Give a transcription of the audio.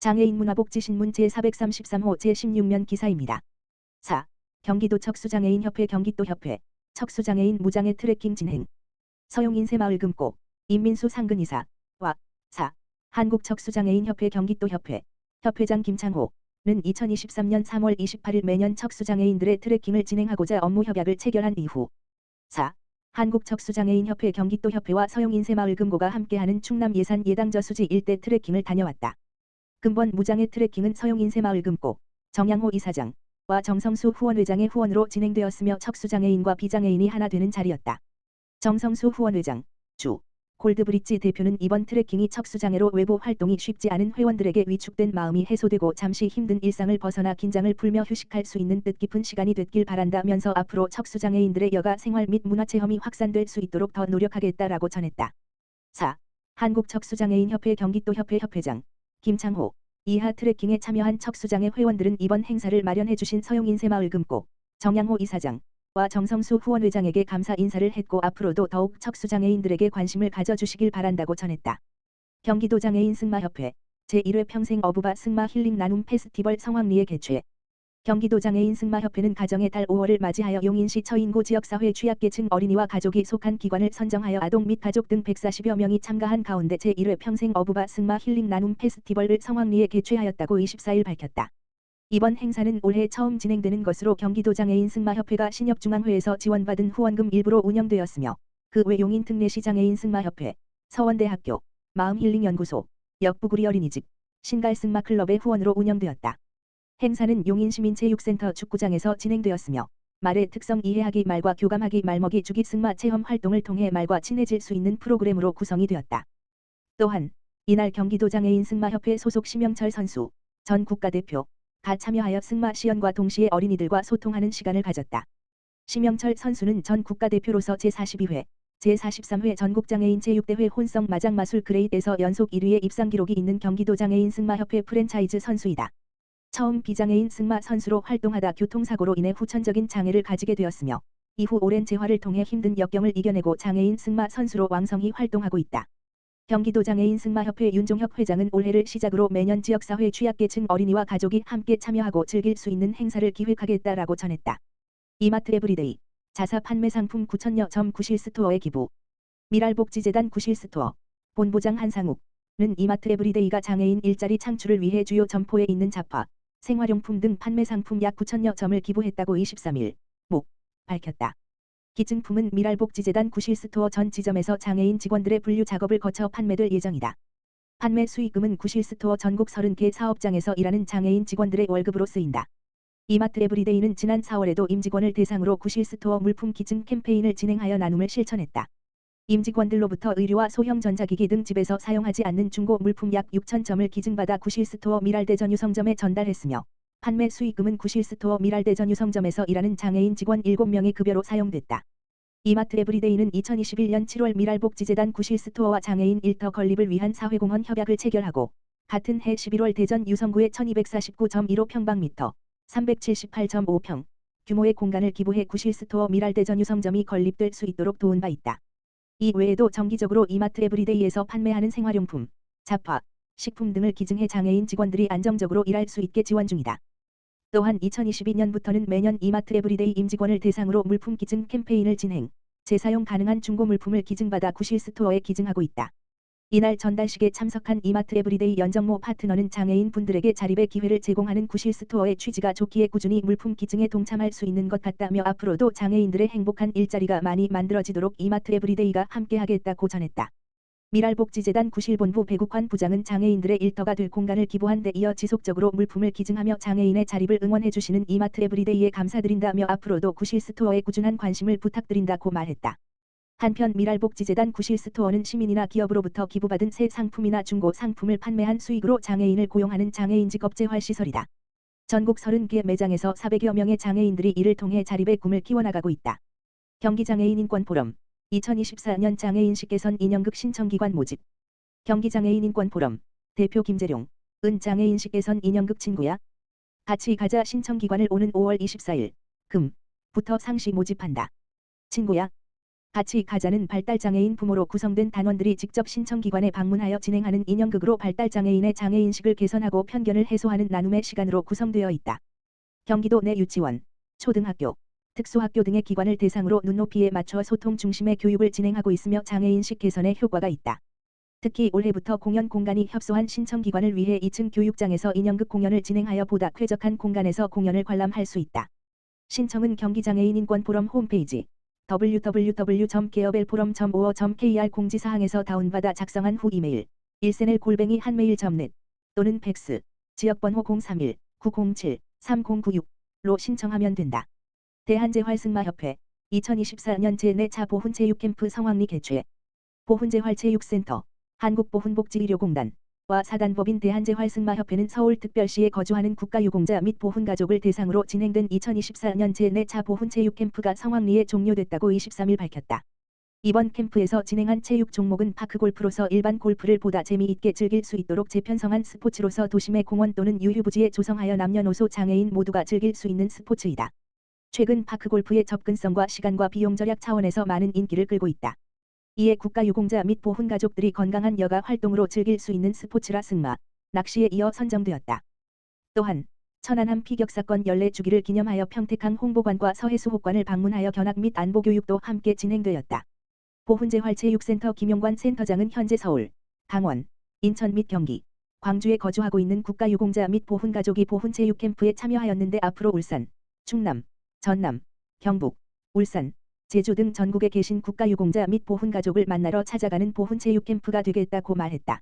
장애인 문화복지신문 제433호 제16면 기사입니다. 4. 경기도 척수장애인 협회 경기도 협회 척수장애인 무장애 트래킹 진행 서용인쇄마을 금고 임민수 상근이사 와 4. 한국척수장애인 협회 경기도 협회 협회장 김창호는 2023년 3월 28일 매년 척수장애인들의 트래킹을 진행하고자 업무 협약을 체결한 이후 4. 한국척수장애인 협회 경기도 협회와 서용인쇄마을 금고가 함께하는 충남 예산 예당저수지 일대 트래킹을 다녀왔다. 근본 무장애 트래킹은 서용인쇄마을 금고 정양호 이사장과 정성수 후원회장의 후원으로 진행되었으며 척수장애인과 비장애인이 하나 되는 자리였다. 정성수 후원회장, 주, 골드브릿지 대표는 이번 트래킹이 척수장애로 외부 활동이 쉽지 않은 회원들에게 위축된 마음이 해소되고 잠시 힘든 일상을 벗어나 긴장을 풀며 휴식할 수 있는 뜻깊은 시간이 됐길 바란다면서 앞으로 척수장애인들의 여가 생활 및 문화체험이 확산될 수 있도록 더 노력하겠다라고 전했다. 4. 한국척수장애인협회 경기도협회 협회장 김창호 이하 트래킹에 참여한 척수장애 회원들은 이번 행사를 마련해주신 서용인쇄마을 금고 정양호 이사장 와 정성수 후원회장에게 감사 인사를 했고 앞으로도 더욱 척수장애인들에게 관심을 가져주시길 바란다고 전했다. 경기도 장애인 승마협회 제1회 평생 어부바 승마 힐링 나눔 페스티벌 성황리에 개최 경기도 장애인 승마협회는 가정의 달 5월을 맞이하여 용인시 처인구 지역사회 취약계층 어린이와 가족이 속한 기관을 선정하여 아동 및 가족 등 140여 명이 참가한 가운데 제1회 평생 어부바 승마 힐링 나눔 페스티벌을 성황리에 개최하였다고 24일 밝혔다. 이번 행사는 올해 처음 진행되는 것으로 경기도 장애인 승마협회가 신협중앙회에서 지원받은 후원금 일부로 운영되었으며 그 외 용인 특례시 장애인 승마협회, 서원대학교, 마음힐링연구소, 역부구리 어린이집, 신갈승마클럽의 후원으로 운영되었다. 행사는 용인시민체육센터 축구장에서 진행되었으며 말의 특성 이해하기 말과 교감하기 말먹이 주기 승마 체험 활동을 통해 말과 친해질 수 있는 프로그램으로 구성이 되었다. 또한 이날 경기도 장애인 승마협회 소속 심영철 선수, 전 국가대표, 가 참여하여 승마 시연과 동시에 어린이들과 소통하는 시간을 가졌다. 심영철 선수는 전 국가대표로서 제42회, 제43회 전국장애인 체육대회 혼성 마장마술 그레이드에서 연속 1위의 입상 기록이 있는 경기도 장애인 승마협회 프랜차이즈 선수이다. 처음 비장애인 승마 선수로 활동하다 교통사고로 인해 후천적인 장애를 가지게 되었으며 이후 오랜 재활을 통해 힘든 역경을 이겨내고 장애인 승마 선수로 왕성히 활동하고 있다. 경기도 장애인 승마협회 윤종혁 회장은 올해를 시작으로 매년 지역사회 취약계층 어린이와 가족이 함께 참여하고 즐길 수 있는 행사를 기획하겠다라고 전했다. 이마트 에브리데이 자사 판매 상품 9천여 점 구실스토어에 기부 미랄복지재단 구실스토어 본부장 한상욱는 이마트 에브리데이가 장애인 일자리 창출을 위해 주요 점포에 있는 잡화, 생활용품 등 판매 상품 약 9천여 점을 기부했다고 23일 목 밝혔다. 기증품은 미랄복지재단 구실스토어 전 지점에서 장애인 직원들의 분류 작업을 거쳐 판매될 예정이다. 판매 수익금은 구실스토어 전국 30개 사업장에서 일하는 장애인 직원들의 월급으로 쓰인다. 이마트 에브리데이는 지난 4월에도 임직원을 대상으로 구실스토어 물품 기증 캠페인을 진행하여 나눔을 실천했다. 임직원들로부터 의류와 소형 전자기기 등 집에서 사용하지 않는 중고 물품 약 6천 점을 기증받아 구실스토어 미랄대전 유성점에 전달했으며 판매 수익금은 구실스토어 미랄대전 유성점에서 일하는 장애인 직원 7명의 급여로 사용됐다. 이마트 에브리데이는 2021년 7월 미랄복지재단 구실스토어와 장애인 일터 건립을 위한 사회공헌 협약을 체결하고 같은 해 11월 대전 유성구의 1249.15 평방미터 378.5평 규모의 공간을 기부해 구실스토어 미랄대전 유성점이 건립될 수 있도록 도운 바 있다. 이 외에도 정기적으로 이마트 에브리데이에서 판매하는 생활용품, 잡화, 식품 등을 기증해 장애인 직원들이 안정적으로 일할 수 있게 지원 중이다. 또한 2022년부터는 매년 이마트 에브리데이 임직원을 대상으로 물품 기증 캠페인을 진행, 재사용 가능한 중고 물품을 기증받아 구실 스토어에 기증하고 있다. 이날 전달식에 참석한 이마트 에브리데이 연정모 파트너는 장애인 분들에게 자립의 기회를 제공하는 구실 스토어의 취지가 좋기에 꾸준히 물품 기증에 동참할 수 있는 것 같다며 앞으로도 장애인들의 행복한 일자리가 많이 만들어지도록 이마트 에브리데이가 함께하겠다고 전했다. 미랄복지재단 구실본부 배국환 부장은 장애인들의 일터가 될 공간을 기부한 데 이어 지속적으로 물품을 기증하며 장애인의 자립을 응원해주시는 이마트 에브리데이에 감사드린다며 앞으로도 구실 스토어에 꾸준한 관심을 부탁드린다고 말했다. 한편 미랄복지재단 구실스토어는 시민이나 기업으로부터 기부받은 새 상품이나 중고 상품을 판매한 수익으로 장애인을 고용하는 장애인 직업재 활 시설이다. 전국 30개 매장에서 400여 명의 장애인들이 이를 통해 자립의 꿈을 키워나가고 있다. 경기장애인 인권포럼. 2024년 장애인식 개선 인형극 신청기관 모집. 경기장애인 인권포럼. 대표 김재룡. 은 장애인식 개선 인형극 친구야. 같이 가자 신청기관을 오는 5월 24일. 금. 부터 상시 모집한다. 친구야 같이 가자는 발달장애인 부모로 구성된 단원들이 직접 신청기관에 방문하여 진행하는 인형극으로 발달장애인의 장애인식을 개선하고 편견을 해소하는 나눔의 시간으로 구성되어 있다. 경기도 내 유치원, 초등학교, 특수학교 등의 기관을 대상으로 눈높이에 맞춰 소통 중심의 교육을 진행하고 있으며 장애인식 개선에 효과가 있다. 특히 올해부터 공연 공간이 협소한 신청기관을 위해 2층 교육장에서 인형극 공연을 진행하여 보다 쾌적한 공간에서 공연을 관람할 수 있다. 신청은 경기장애인인권포럼 홈페이지 www.geobelforum.or.kr 공지사항에서 다운받아 작성한 후 이메일 1세넬 골뱅이 한메일.net 또는 팩스 지역번호 031-907-3096로 신청하면 된다. 대한재활승마협회 2024년 제4차 보훈체육캠프 성황리 개최 보훈재활체육센터 한국보훈복지의료공단 와 사단법인 대한재활승마협회는 서울특별시에 거주하는 국가유공자 및 보훈가족을 대상으로 진행된 2024년 제4차 보훈체육캠프가 성황리에 종료됐다고 23일 밝혔다. 이번 캠프에서 진행한 체육 종목은 파크골프로서 일반 골프를 보다 재미있게 즐길 수 있도록 재편성한 스포츠로서 도심의 공원 또는 유휴부지에 조성하여 남녀노소 장애인 모두가 즐길 수 있는 스포츠이다. 최근 파크골프의 접근성과 시간과 비용 절약 차원에서 많은 인기를 끌고 있다. 이에 국가 유공자 및 보훈 가족들이 건강한 여가 활동으로 즐길 수 있는 스포츠라 승마, 낚시에 이어 선정되었다. 또한 천안함 피격 사건 연례 주기를 기념하여 평택항 홍보관과 서해수호관을 방문하여 견학 및 안보 교육도 함께 진행되었다. 보훈재활체육센터 김용관 센터장은 현재 서울, 강원, 인천 및 경기, 광주에 거주하고 있는 국가유공자 및 보훈 가족이 보훈체육 캠프에 참여하였는데 앞으로 울산, 충남, 전남, 경북, 울산, 제주 등 전국에 계신 국가유공자 및 보훈가족을 만나러 찾아가는 보훈체육 캠프가 되겠다고 말했다.